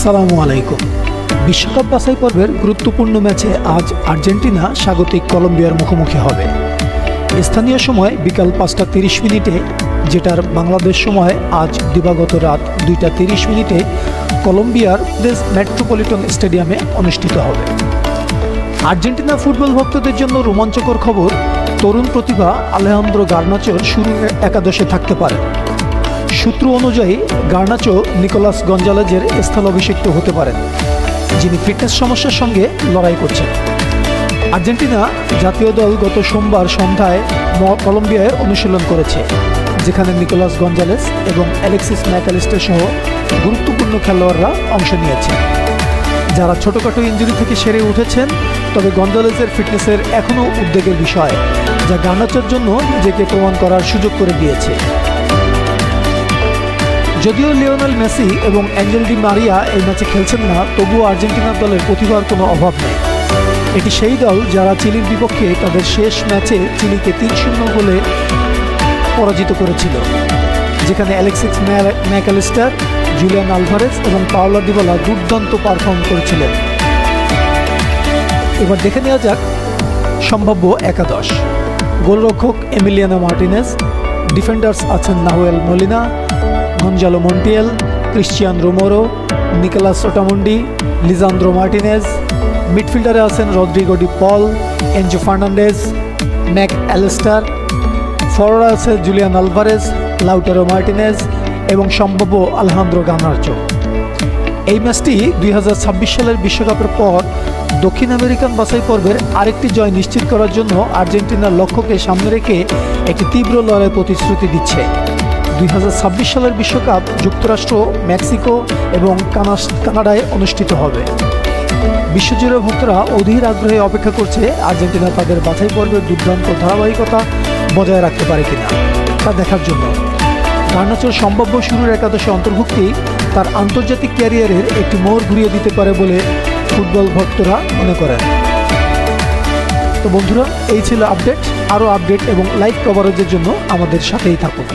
আসসালামু আলাইকুম। বিশ্বকাপ বাছাই পর্বের গুরুত্বপূর্ণ ম্যাচে আজ আর্জেন্টিনা স্বাগতিক কলম্বিয়ার মুখোমুখি হবে। স্থানীয় সময় বিকাল পাঁচটা তিরিশ মিনিটে, যেটার বাংলাদেশ সময় আজ দিবাগত রাত দুইটা তিরিশ মিনিটে কলম্বিয়ার দেশ মেট্রোপলিটন স্টেডিয়ামে অনুষ্ঠিত হবে। আর্জেন্টিনা ফুটবল ভক্তদের জন্য রোমাঞ্চকর খবর, তরুণ প্রতিভা আলেহান্দ্রো গার্নাচোর শুরু একাদশে থাকতে পারে। সূত্র অনুযায়ী গার্নাচো নিকোলাস গঞ্জালেজের স্থলাভিষিক্ত হতে পারেন, যিনি ফিটনেস সমস্যার সঙ্গে লড়াই করছেন। আর্জেন্টিনা জাতীয় দল গত সোমবার সন্ধ্যায় কলম্বিয়ায় অনুশীলন করেছে, যেখানে নিকোলাস গঞ্জালেস এবং অ্যালেক্সিস ম্যাকালিস্টার সহ গুরুত্বপূর্ণ খেলোয়াড়রা অংশ নিয়েছে যারা ছোটোখাটো ইঞ্জুরি থেকে সেরে উঠেছেন, তবে গঞ্জালেসের ফিটনেসের এখনও উদ্বেগের বিষয়, যা গার্নাচোর জন্য নিজেকে প্রমাণ করার সুযোগ করে দিয়েছে। যদিও লিওনেল মেসি এবং অ্যাঞ্জেল ডি মারিয়া এই ম্যাচে খেলছেন না, তবুও আর্জেন্টিনার দলের প্রতিভার কোনো অভাব নেই। এটি সেই দল যারা চিলির বিপক্ষে তাদের শেষ ম্যাচে চিলিকে তিন শূন্য গোলে পরাজিত করেছিল। যেখানে Alexis Mac Allister Julian Alvarez এবং পাওলা দিবালা দুর্দান্ত পারফর্ম করেছিলেন এবার দেখে নেওয়া যাক সম্ভাব্য একাদশ। গোলরক্ষক এমিলিয়ানো মার্টিনেস, ডিফেন্ডার্স আছেন Nahuel Molina Gonzalo Montiel, Cristian Romero, Nicolas Otamendi, Lisandro Martinez, মিডফিল্ডারে আছেন Rodrigo De Paul, Enzo Fernandez Mac Allister forward আছে জুলিয়ান আলভারেজ, লাউটারো মার্টিনেজ এবং সম্ভাব্য আলহান্দ্রো গানার্চো এই ম্যাচটি দুই হাজার ছাব্বিশ সালের বিশ্বকাপের পর দক্ষিণ আমেরিকান বাছাই পর্বের আরেকটি জয় নিশ্চিত করার জন্য আর্জেন্টিনার লক্ষ্যকে সামনে রেখে একটি তীব্র লড়াই প্রতিশ্রুতি দিচ্ছে। দুই হাজার ছাব্বিশ সালের বিশ্বকাপ যুক্তরাষ্ট্র, মেক্সিকো এবং কানাডায় অনুষ্ঠিত হবে। বিশ্বজুড়ে ভক্তরা অধীর আগ্রহে অপেক্ষা করছে আর্জেন্টিনা তাদের বাছাই পর্বের দুর্দান্ত ধারাবাহিকতা বজায় রাখতে পারে কিনা তা দেখার জন্য। গার্নাচোর সম্ভাব্য শুরুর একাদশে অন্তর্ভুক্তি তার আন্তর্জাতিক ক্যারিয়ারের একটি মোড় ঘুরিয়ে দিতে পারে বলে ফুটবল ভক্তরা মনে করেন। তো বন্ধুরা, এই ছিল আপডেট। আরও আপডেট এবং লাইভ কভারেজের জন্য আমাদের সাথেই থাকুন।